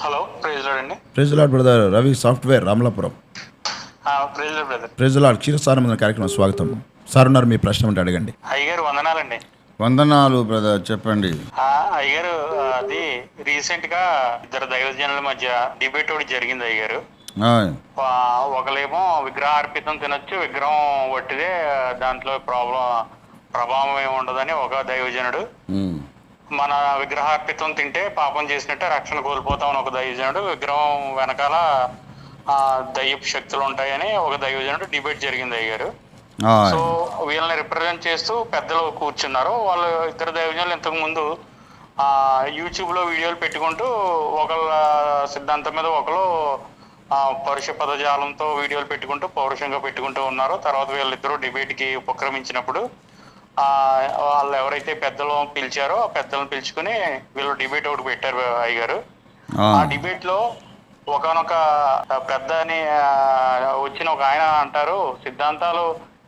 Hello praise lord అండి. Praise Lord brother Ravi software Ramalapuram. ఆ, praise Lord brother. Praise Lord క్షీరసారం కార్యక్రమం స్వాగతం. Sir ఉన్నారు మీ ప్రశ్న ఉంటే అడగండి. అయ్యగారు వందనాలండి. వందనాలు బ్రదర్ చెప్పండి. ఆ, అయ్యగారు అది రీసెంట్గా ఇద్దరు దైవజనుల మధ్య డిబేట్ ఒకటి జరిగింది అయ్యగారు. ఒకలేమో విగ్రహార్పితం తినొచ్చు విగ్రహం వట్టిదే దాంట్లో ప్రాబ్లం ప్రభావం ఏమి ఉండదని ఒక దైవజనుడు. మన విగ్రహార్పితం తింటే పాపం చేసినట్టే రక్షణ కోల్పోతామని ఒక దైవజనుడు విగ్రహం వెనకాల ఆ, దయ్యపు శక్తులు ఉంటాయని ఒక దైవజనుడు డిబేట్ జరిగింది అయ్యారు. సో వీళ్ళని రిప్రజెంట్ చేస్తూ పెద్దలు కూర్చున్నారు. వాళ్ళు ఇద్దరు దైవజనులు ఇంతకు ముందు ఆ యూట్యూబ్లో వీడియోలు పెట్టుకుంటూ ఒకళ్ళ సిద్ధాంతం మీద ఒకరు ఆ, పరుష పదజాలంతో వీడియోలు పెట్టుకుంటూ పౌరుషంగా పెట్టుకుంటూ ఉన్నారు. తర్వాత వీళ్ళిద్దరూ డిబేట్కి ఉపక్రమించినప్పుడు వాళ్ళు ఎవరైతే పెద్దలు పిలిచారో ఆ పెద్దలను పిలుచుకుని వీళ్ళు డిబేట్ ఒకటి పెట్టారు అయ్యారు ఆ. ఆ డిబేట్లో ఒకనొక పెద్ద అని ఆ, వచ్చిన ఒక ఆయన అంటారు సిద్ధాంతాలు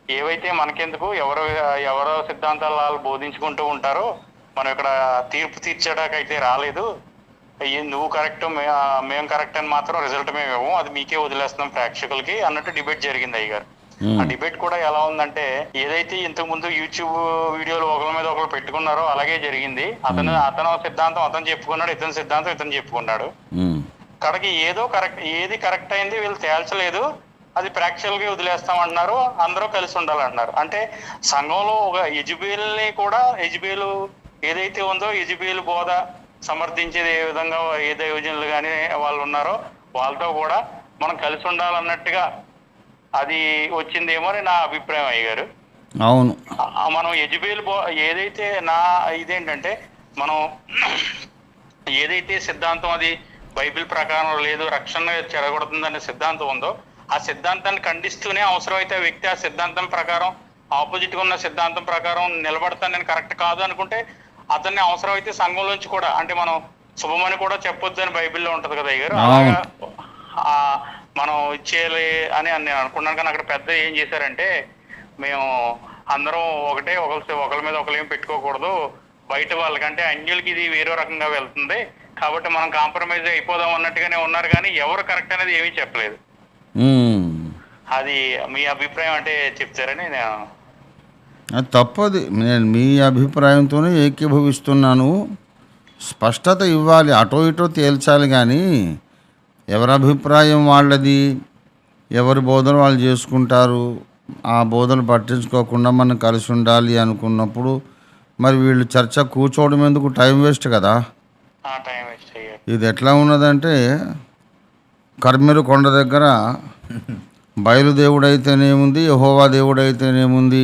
ఏవైతే మనకెందుకు ఎవరు ఎవరో సిద్ధాంతాలు వాళ్ళు బోధించుకుంటూ ఉంటారో మనం ఇక్కడ తీర్పు తీర్చడానికైతే రాలేదు నువ్వు కరెక్ట్ మేము కరెక్ట్ అని మాత్రం రిజల్ట్ మేము ఇవ్వము అది మీకే వదిలేస్తున్నాం ప్రేక్షకులకి అన్నట్టు డిబేట్ జరిగింది అయ్యారు ఉమ్. ఆ డిబేట్ కూడా ఎలా ఉందంటే ఏదైతే ఇంతకు ముందు యూట్యూబ్ వీడియోలు ఒకరి మీద ఒకరు పెట్టుకున్నారో అలాగే జరిగింది. అతను అతను సిద్ధాంతం అతను చెప్పుకున్నాడు ఇతని సిద్ధాంతం ఇతను చెప్పుకున్నాడు. ఉమ్. కడకి ఏదో కరెక్ట్ ఏది కరెక్ట్ అయింది వీళ్ళు తేల్చలేదు. అది ప్రేక్షకులకి వదిలేస్తామంటున్నారు అందరూ కలిసి ఉండాలంటున్నారు. అంటే సంఘంలో ఒక యజుబేల్ని కూడా యజుబేలు ఏదైతే ఉందో యజుబేలు బోధ సమర్థించేది ఏ విధంగా ఏ దైవజనులు కానీ వాళ్ళు ఉన్నారో వాళ్ళతో కూడా మనం కలిసి ఉండాలన్నట్టుగా అది వచ్చిందేమో అని నా అభిప్రాయం అయ్యారు అవును. మనం యజుబేలు బో ఏదైతే నా ఇదేంటంటే మనం ఏదైతే సిద్ధాంతం అది బైబిల్ ప్రకారం లేదు రక్షణ చెడగొడుతుందనే సిద్ధాంతం ఉందో ఆ సిద్ధాంతాన్ని ఖండిస్తూనే అవసరమైతే ఆ వ్యక్తి ఆ సిద్ధాంతం ప్రకారం ఆపోజిట్గా ఉన్న సిద్ధాంతం ప్రకారం నిలబడతాను నేను కరెక్ట్ కాదు అనుకుంటే అతన్ని అవసరమైతే సంఘంలోంచి కూడా అంటే మనం శుభమని కూడా చెప్పొద్దు అని బైబిల్లో ఉంటది కదా అయ్యారు మనం ఇచ్చేయాలి అని నేను అనుకున్నాను. కానీ అక్కడ పెద్ద ఏం చేశారంటే మేము అందరం ఒకటే ఒకరి ఒకరి మీద ఒకరు ఏం పెట్టుకోకూడదు. బయట వాళ్ళకంటే అన్యులకి ఇది వేరే రకంగా వెళ్తుంది. కాబట్టి మనం కాంప్రమైజ్ అయిపోదాం అన్నట్టుగానే ఉన్నారు. కానీ ఎవరు కరెక్ట్ అనేది ఏమీ చెప్పలేదు. అది మీ అభిప్రాయం అంటే చెప్తారని నేను అది తప్పది. నేను మీ అభిప్రాయంతోనే ఏకీభవిస్తున్నాను. స్పష్టత ఇవ్వాలి. అటో ఇటో తేల్చాలి కానీ ఎవరి అభిప్రాయం వాళ్ళది? ఎవరి బోధన వాళ్ళు చేసుకుంటారు? ఆ బోధనలు పట్టించుకోకుండా మనం కలిసి ఉండాలి అనుకున్నప్పుడు మరి వీళ్ళు చర్చ కూర్చోవడం ఎందుకు? టైం వేస్ట్ కదా. ఆ టైం వేస్ట్ అయ్యారు ఇది ఎట్లా ఉన్నదంటే కర్మెరు కొండ దగ్గర బయలుదేవుడైతేనేముంది యహోవా దేవుడైతేనేముంది?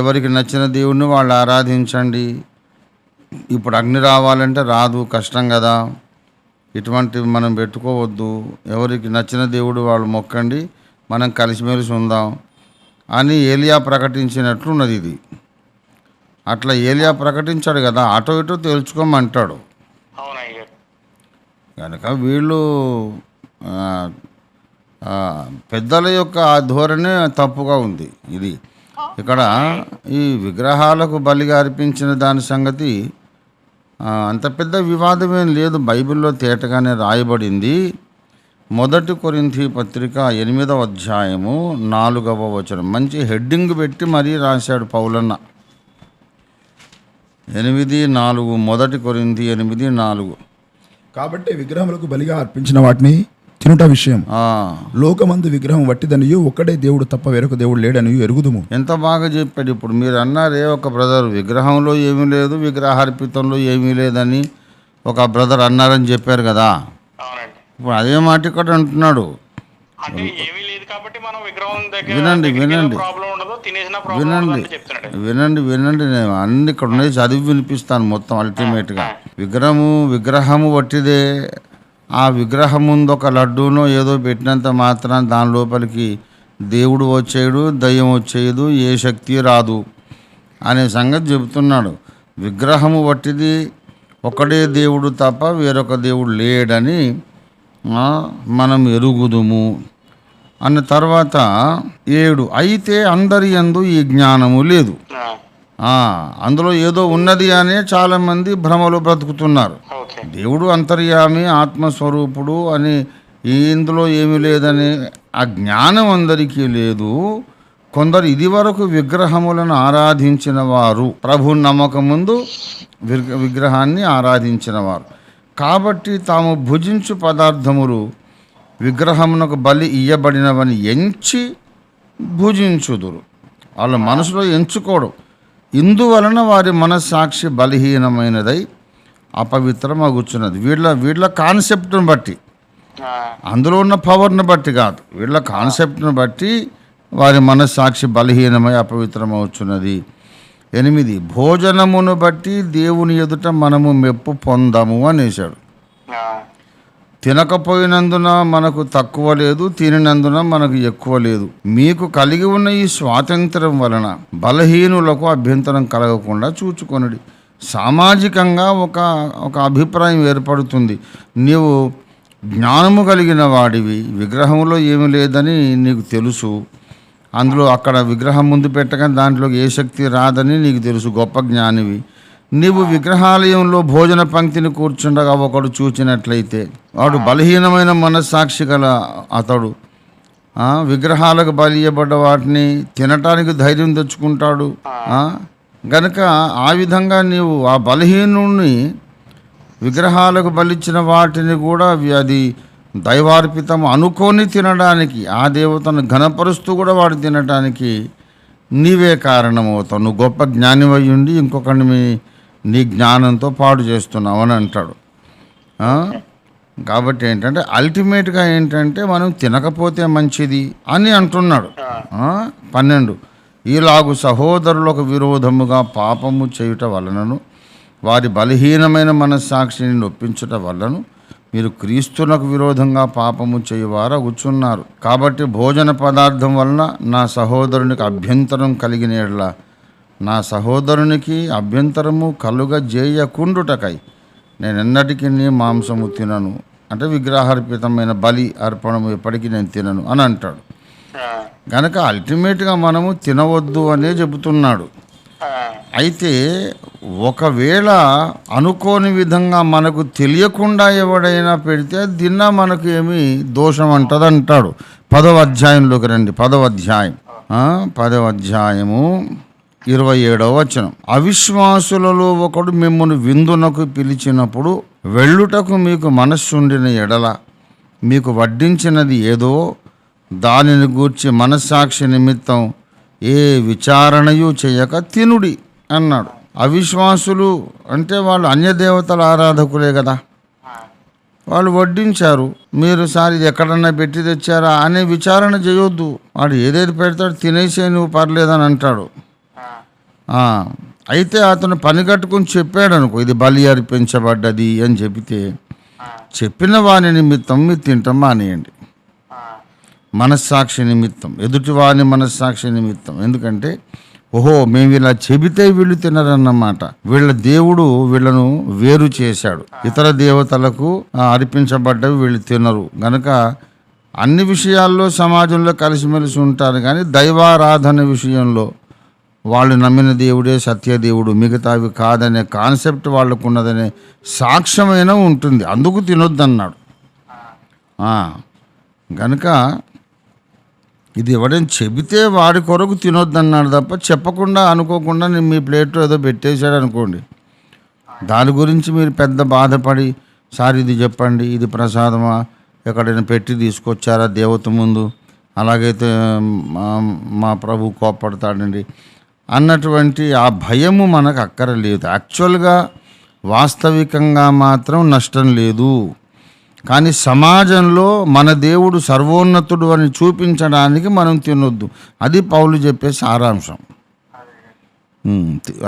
ఎవరికి నచ్చిన దేవుడిని వాళ్ళు ఆరాధించండి. ఇప్పుడు అగ్ని రావాలంటే రాదు కష్టం కదా. ఇటువంటివి మనం పెట్టుకోవద్దు. ఎవరికి నచ్చిన దేవుడు వాళ్ళు మొక్కండి. మనం కలిసిమెలిసి ఉందాం అని ఏలియా ప్రకటించినట్లున్నది ఇది. అట్లా ఏలియా ప్రకటించాడు కదా అటో ఇటో తేల్చుకోమంటాడు కనుక వీళ్ళు పెద్దల యొక్క ఆ ధోరణి తప్పుగా ఉంది ఇది. ఇక్కడ ఈ విగ్రహాలకు బలిగా అర్పించిన దాని సంగతి అంత పెద్ద వివాదమేం లేదు. బైబిల్లో తేటగానే రాయబడింది. మొదటి కొరింథీ పత్రిక ఎనిమిదవ అధ్యాయము నాలుగవ వచనం. మంచి హెడ్డింగ్ పెట్టి మరీ రాశాడు పౌలన్న. ఎనిమిది నాలుగు మొదటి కొరింది ఎనిమిది నాలుగు. కాబట్టి విగ్రహములకు బలిగా అర్పించిన వాటిని తినుట విషయం. ఆ, లోకమందు విగ్రహం వట్టిదనియు ఒక్కడే దేవుడు తప్ప వేరొక దేవుడు లేడనియు ఎరుగుదుము. ఎంత బాగా చెప్పాడు ఇప్పుడు. మీరు అన్నారే ఒక బ్రదర్ విగ్రహంలో ఏమీ లేదు విగ్రహార్పితంలో ఏమీ లేదని ఒక బ్రదర్ అన్నారని చెప్పారు కదా. ఇప్పుడు అదే మాట ఇక్కడ అంటున్నాడు. అంటే ఏమీ లేదు కాబట్టి మనం విగ్రహం దగ్గర వినండి, వినండి. ప్రాబ్లం ఉండదు తినేసిన ప్రాబ్లం ఉండదు వినండి. వినండి వినండి. నేను అన్ని ఇక్కడ ఉన్నాయి చదివి వినిపిస్తాను మొత్తం అల్టిమేట్గా విగ్రహము విగ్రహము వట్టిదే. ఆ విగ్రహం ముందు ఒక లడ్డూనో ఏదో పెట్టినంత మాత్రం దాని లోపలికి దేవుడు వచ్చేయడు దయ్యం వచ్చేయదు ఏ శక్తి రాదు అనే సంగతి చెబుతున్నాడు. విగ్రహము వట్టిది ఒకడే దేవుడు తప్ప వేరొక దేవుడు లేడని మనం ఎరుగుదుము. అన్న తర్వాత ఏడు అయితే అందరి అందు ఈ జ్ఞానము లేదు. అందులో ఏదో ఉన్నది అనే చాలామంది భ్రమలో బ్రతుకుతున్నారు. దేవుడు అంతర్యామి ఆత్మస్వరూపుడు అని ఇందులో ఏమీ లేదని ఆ జ్ఞానం అందరికీ లేదు. కొందరు ఇదివరకు విగ్రహములను ఆరాధించిన వారు. ప్రభు నమ్మకం ముందు విగ్ర- విగ్రహాన్ని ఆరాధించిన వారు. కాబట్టి తాము భుజించు పదార్థములు విగ్రహమునకు బలి ఇయ్యబడినవని ఎంచి భుజించుదురు. వాళ్ళ మనసులో ఎంచుకోవడం ఇందువలన వారి మనస్సాక్షి బలహీనమైనదై అపవిత్రమగుచున్నది. వీళ్ళ వీళ్ళ కాన్సెప్ట్ని బట్టి. అందులో ఉన్న పవర్ని బట్టి కాదు. వీళ్ళ కాన్సెప్ట్ని బట్టి వారి మనస్సాక్షి బలహీనమై అపవిత్రమవుచున్నది. ఎనిమిది భోజనమును బట్టి దేవుని ఎదుట మనము మెప్పు పొందము అనేసాడు తినకపోయినందున మనకు తక్కువ లేదు తినినందున మనకు ఎక్కువ లేదు. మీకు కలిగి ఉన్న ఈ స్వాతంత్రం వలన బలహీనులకు అభ్యంతరం కలగకుండా చూచుకొనడి. సామాజికంగా ఒక ఒక అభిప్రాయం ఏర్పడుతుంది. నీవు జ్ఞానము కలిగిన వాడివి విగ్రహంలో ఏమి లేదని నీకు తెలుసు. అందులో అక్కడ విగ్రహం ముందు పెట్టగానే దాంట్లోకి ఏ శక్తి రాదని నీకు తెలుసు గొప్ప జ్ఞానివి. నీవు విగ్రహాలయంలో భోజన పంక్తిని కూర్చుండగా ఒకడు చూచినట్లయితే వాడు బలహీనమైన మనస్సాక్షి గల అతడు. విగ్రహాలకు బలి ఇవ్వబడ్డ వాటిని తినటానికి ధైర్యం తెచ్చుకుంటాడు. ఆ, గనుక ఆ విధంగా నీవు ఆ బలహీనుణ్ణి విగ్రహాలకు బలిచ్చిన వాటిని కూడా అది దైవార్పితం అనుకొని తినడానికి ఆ దేవతను ఘనపరుస్తూ కూడా వాడు తినడానికి నీవే కారణమవుతావు. నువ్వు గొప్ప జ్ఞానివై ఉండి ఇంకొకరిని మీ నీ జ్ఞానంతో పాడు చేస్తున్నావు అని అంటాడు? కాబట్టి ఏంటంటే అల్టిమేట్గా ఏంటంటే మనం తినకపోతే మంచిది అని అంటున్నాడు? పన్నెండు. ఈలాగు సహోదరులకు విరోధముగా పాపము చేయుట వలనను వారి బలహీనమైన మనస్సాక్షిని నొప్పించుట వలన మీరు క్రీస్తునకు విరోధంగా పాపము చేయువారా కూర్చున్నారు. కాబట్టి భోజన పదార్థం వలన నా సహోదరునికి అభ్యంతరం కలిగిన నా సహోదరునికి అభ్యంతరము కలుగజేయకుండుటకై నేను ఎన్నటికీ నీ మాంసము తినను అంటే విగ్రహార్పితమైన బలి అర్పణము ఎప్పటికీ నేను తినను అని అంటాడు. కనుక అల్టిమేట్గా మనము తినవద్దు అనే చెబుతున్నాడు. అయితే ఒకవేళ అనుకోని విధంగా మనకు తెలియకుండా ఎవడైనా పెడితే తిన్నా మనకు ఏమి దోషం అంటది అంటాడు పదవ అధ్యాయంలోకి రండి పదవ అధ్యాయం. పదవ అధ్యాయము. ఇరవై ఏడవ వచనం. అవిశ్వాసులలో ఒకడు మిమ్మల్ని విందునకు పిలిచినప్పుడు వెళ్ళుటకు మీకు మనస్సుండిన ఎడల మీకు వడ్డించినది ఏదో దానిని గూర్చి మనస్సాక్షి నిమిత్తం ఏ విచారణయు చేయక తినుడి అన్నాడు. అవిశ్వాసులు అంటే వాళ్ళు అన్యదేవతల ఆరాధకులే కదా. వాళ్ళు వడ్డించారు. మీరు సార్ ఇది ఎక్కడన్నా పెట్టి తెచ్చారా అనే విచారణ చేయొద్దు. వాడు ఏదైతే పెడతాడు తినేసే నువ్వు పర్లేదని అంటాడు. అయితే అతను పని కట్టుకుని చెప్పాడు అనుకో ఇది బలి అర్పించబడ్డది అని చెబితే చెప్పిన వాని నిమిత్తం మీరు తింటాం మానేయండి. మనస్సాక్షి నిమిత్తం ఎదుటివాని మనస్సాక్షి నిమిత్తం. ఎందుకంటే ఓహో మేము ఇలా చెబితే వీళ్ళు తినరన్నమాట. వీళ్ళ దేవుడు వీళ్ళను వేరు చేశాడు. ఇతర దేవతలకు అర్పించబడ్డవి వీళ్ళు తినరు. గనక అన్ని విషయాల్లో సమాజంలో కలిసిమెలిసి ఉంటారు. కానీ దైవారాధన విషయంలో వాళ్ళు నమ్మిన దేవుడే సత్యదేవుడు మిగతావి కాదనే కాన్సెప్ట్ వాళ్ళకు ఉన్నదనే సాక్ష్యమైన ఉంటుంది. అందుకు తినొద్దన్నాడు. కనుక ఇది ఎవడైనా చెబితే వాడి కొరకు తినొద్దన్నాడు తప్ప చెప్పకుండా అనుకోకుండా నేను మీ ప్లేట్లో ఏదో పెట్టేశాడు అనుకోండి. దాని గురించి మీరు పెద్ద బాధపడి సార్ ఇది చెప్పండి ఇది ప్రసాదమా? ఎక్కడైనా పెట్టి తీసుకొచ్చారా దేవత ముందు? అలాగైతే మా మా ప్రభు కోప్పడతాడండి. అన్నటువంటి ఆ భయము మనకు అక్కరలేదు యాక్చువల్గా వాస్తవికంగా మాత్రం నష్టం లేదు. కానీ సమాజంలో మన దేవుడు సర్వోన్నతుడు అని చూపించడానికి మనం తినొద్దు. అది పౌలు చెప్పే సారాంశం.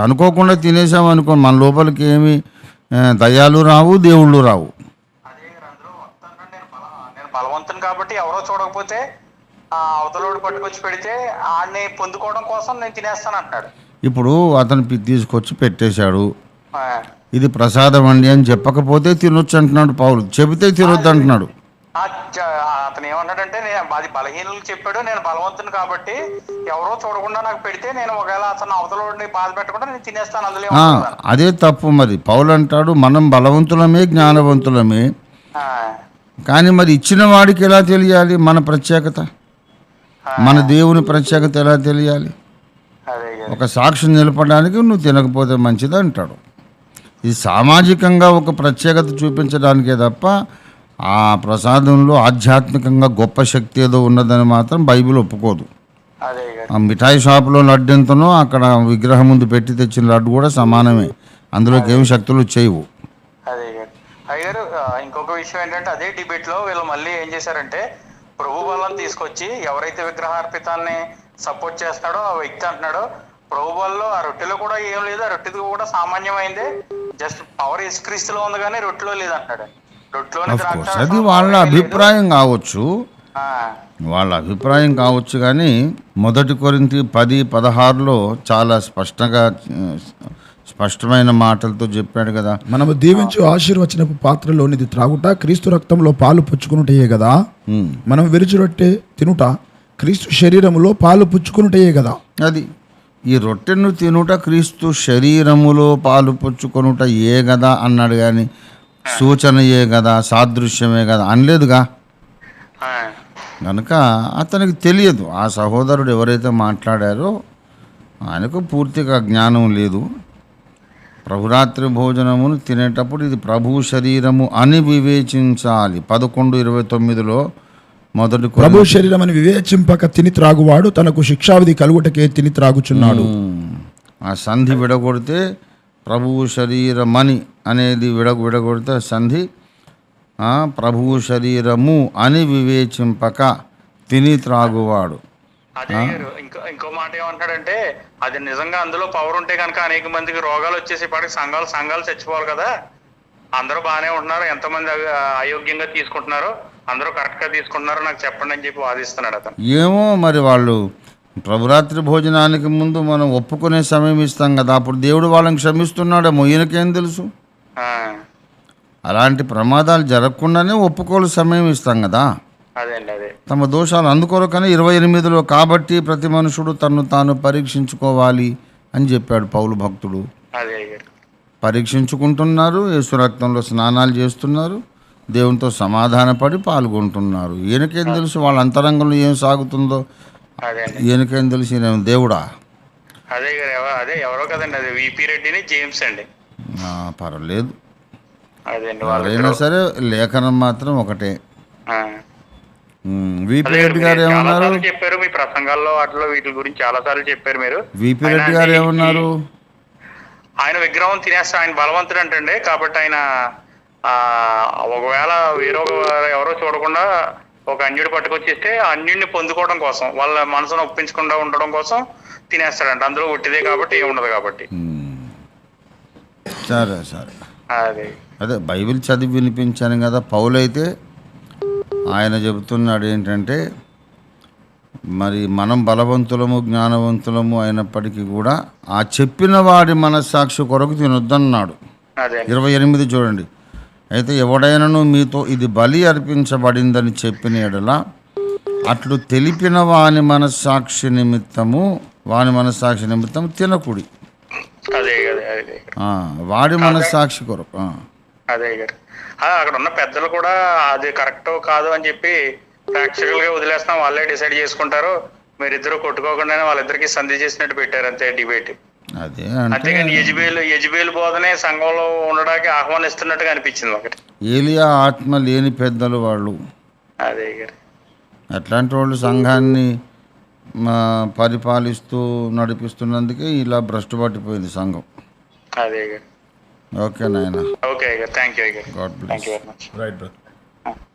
అనుకోకుండా తినేసాం అనుకో మన లోపలికి ఏమి దయాలు రావు దేవుళ్ళు రావు. బలవంతుని కాబట్టి ఎవరో చూడకపోతే అవతలోడు పట్టుకొచ్చి పెడితే ఆడిని పొందుకోవడం కోసం నేను తినేస్తాను అంటాడు ఇప్పుడు అతను తీసుకొచ్చి పెట్టేశాడు. ఇది ప్రసాదం అండి అని చెప్పకపోతే తినొచ్చు అంటున్నాడు పౌలు. చెబితే తినొద్దు అంటున్నాడు. అతను ఏమన్నాడంటే నేను అది బలహీనులకు చెప్పాడు నేను బలవంతుని కాబట్టి ఎవరో చూడకుండా నాకు పెడితే నేను ఒకవేళ అతను అవతలని బాధ పెట్టకుండా నేను తినేస్తాను అందులో? అదే తప్పు మరి. పౌలు అంటాడు మనం బలవంతులమే జ్ఞానవంతులమే. కానీ మరి ఇచ్చిన వాడికి ఎలా తెలియాలి మన ప్రత్యేకత? మన దేవుని ప్రత్యేకత ఎలా తెలియాలి? ఒక సాక్షి నిలపడానికి నువ్వు తినకపోతే మంచిది అంటాడు. ఇది సామాజికంగా ఒక ప్రత్యేకత చూపించడానికే తప్ప ఆ ప్రసాదంలో ఆధ్యాత్మికంగా గొప్ప శక్తి ఏదో ఉన్నదని మాత్రం బైబిల్ ఒప్పుకోదు. ఆ మిఠాయి షాపులో లడ్డు ఎంతనో అక్కడ విగ్రహం ముందు పెట్టి తెచ్చిన లడ్డు కూడా సమానమే. అందులోకి ఏమి శక్తులు చేయవు అయ్యారు ఇంకొక విషయం ఏంటంటే అదే డిబేట్లో వీళ్ళు మళ్ళీ ఏం చేశారంటే ప్రభు బలం తీసుకొచ్చి ఎవరైతే విగ్రహార్పితాన్ని సపోర్ట్ చేస్తున్నాడో ఆ వ్యక్తి అంటున్నాడో ప్రభు బలంలో ఆ రొట్టెలో కూడా ఏం లేదు ఆ రొట్టెది కూడా సామాన్యమైందే. జస్ట్ పవర్ ఇస్క్రీస్తులో ఉంది కానీ రొట్టెలో లేదు అంటున్నాడు రొట్టెలోని అది వాళ్ళ. అభిప్రాయం కావచ్చు. ఆ, వాళ్ళ అభిప్రాయం కావచ్చు కానీ మొదటి కొరింతి పది పదహారులో చాలా స్పష్టంగా స్పష్టమైన మాటలతో చెప్పాడు కదా. మనము దీవించు ఆశీర్వచనపు పాత్రలోనిది త్రాగుట క్రీస్తు రక్తంలో పాలు పుచ్చుకునుటయే కదా. మనం విరుచు రొట్టె తినుట క్రీస్తు శరీరములో పాలు పుచ్చుకునుటయే కదా. అది. ఈ రొట్టెను తినుట క్రీస్తు శరీరములో పాలు పుచ్చుకొనుట ఏ గదా అన్నాడు కానీ సూచన ఏ గదా సాదృశ్యమే కదా అనలేదుగా? కనుక అతనికి తెలియదు. ఆ సహోదరుడు ఎవరైతే మాట్లాడారో ఆయనకు పూర్తిగా జ్ఞానం లేదు. ప్రభురాత్రి భోజనమును తినేటప్పుడు ఇది ప్రభు శరీరము అని వివేచించాలి. పదకొండు ఇరవై తొమ్మిదిలో మొదటి ప్రభు శరీరం అని వివేచింపక తిని త్రాగువాడు తనకు శిక్షావిధి కలుగుటకే తిని త్రాగుచున్నాడు. ఆ సంధి విడగొడితే ప్రభువు శరీరమని అనేది విడ విడగొడితే సంధి ఆ, ప్రభువు శరీరము అని వివేచింపక తిని త్రాగువాడు. అదే గారు ఇంకో ఇంకో మాట ఏమంటాడంటే అది నిజంగా అందులో పవర్ ఉంటే కనుక అనేక మందికి రోగాలు వచ్చేసి పాటికి సంఘాలు సంఘాలు చచ్చిపోవాలి కదా. అందరూ బాగానే ఉంటున్నారు. ఎంతమంది అయోగ్యంగా తీసుకుంటున్నారు అందరూ కరెక్ట్గా తీసుకుంటున్నారు నాకు చెప్పండి అని చెప్పి వాదిస్తున్నాడు అతను. ఏమో మరి వాళ్ళు ప్రభురాత్రి భోజనానికి ముందు మనం ఒప్పుకునే సమయం ఇస్తాం కదా. అప్పుడు దేవుడు వాళ్ళని క్షమిస్తున్నాడేమో. ఈయనకేం తెలుసు? అలాంటి ప్రమాదాలు జరగకుండానే ఒప్పుకోలు సమయం ఇస్తాం కదా. తమ దోషాలు అందుకొరకనే ఇరవై ఎనిమిదిలో కాబట్టి ప్రతి మనుషుడు తను తాను పరీక్షించుకోవాలి అని చెప్పాడు పౌలు భక్తుడు. పరీక్షించుకుంటున్నారు యేసు రక్తంలో స్నానాలు చేస్తున్నారు దేవునితో సమాధానపడి పాల్గొంటున్నారు. ఈయనకేం తెలుసు వాళ్ళ అంతరంగంలో ఏం సాగుతుందో? ఈయనకేం తెలుసు? ఈయన దేవుడా? అదే అదే ఎవరో కదండి అదే విపి రెడ్డిని జేమ్స్ అండి. పర్వాలేదు. ఎవరైనా సరే లేఖనం మాత్రం ఒకటే. విపి అదే రెడ్డి గారు ఏమన్నారు? చెప్పారు మీ ప్రసంగాల్లో వాటిలో వీటి గురించి చాలా సార్లు చెప్పారు మీరు. విపి రెడ్డి గారు ఏమన్నారు? ఆయన విగ్రహం తినేస్తా ఆయన బలవంతుడు అంటండి కాబట్టి ఆయన ఒకవేళ వేరొక ఎవరో చూడకుండా ఒక అన్యుడు పట్టుకొచ్చిస్తే అన్యుడిని పొందుకోవడం కోసం వాళ్ళ మనసును ఒప్పించకుండా ఉండడం కోసం తినేస్తాడంట. అందులో ఉట్టిదే కాబట్టి ఏమి ఉండదు కాబట్టి. సరే సరే. అదే. అదే బైబిల్ చదివి వినిపించాను కదా పౌలైతే ఆయన చెబుతున్నాడు ఏంటంటే మరి మనం బలవంతులము జ్ఞానవంతులము అయినప్పటికీ కూడా ఆ చెప్పిన వాడి మనస్సాక్షి కొరకు తినొద్దన్నాడు. ఇరవై ఎనిమిది చూడండి. అయితే ఎవడైనను మీతో ఇది బలి అర్పించబడిందని చెప్పిన ఎడల అట్లు తెలిపిన వాని మనస్సాక్షి నిమిత్తము వాని మనస్సాక్షి నిమిత్తం తినకుడి. వాడి మనస్సాక్షి కొరకు. అదే అక్కడ ఉన్న పెద్దలు కూడా అది కరెక్ట్ కాదు అని చెప్పి ప్రాక్టికల్గా వదిలేస్తాం. వాళ్ళే డిసైడ్ చేసుకుంటారు. మీరిద్దరు కొట్టుకోకుండానే వాళ్ళిద్దరికి సంధి చేసినట్టు పెట్టారు అంతే డిబేట్. అంతేగాని యజ్బేలు యజ్బేలు బోధనే సంఘంలో ఉండడానికి ఆహ్వానిస్తున్నట్టుగా అనిపించింది ఒకటి. ఏలియా ఆత్మ లేని పెద్దలు వాళ్ళు. అదే అట్లాంటి వాళ్ళు సంఘాన్ని పరిపాలిస్తూ నడిపిస్తున్నందుకే ఇలా భ్రష్టు పట్టిపోయింది సంఘం. అదే గారు ఓకే నాయన ఓకే గారు థ్యాంక్ యూ గారు God bless thank you very much right brother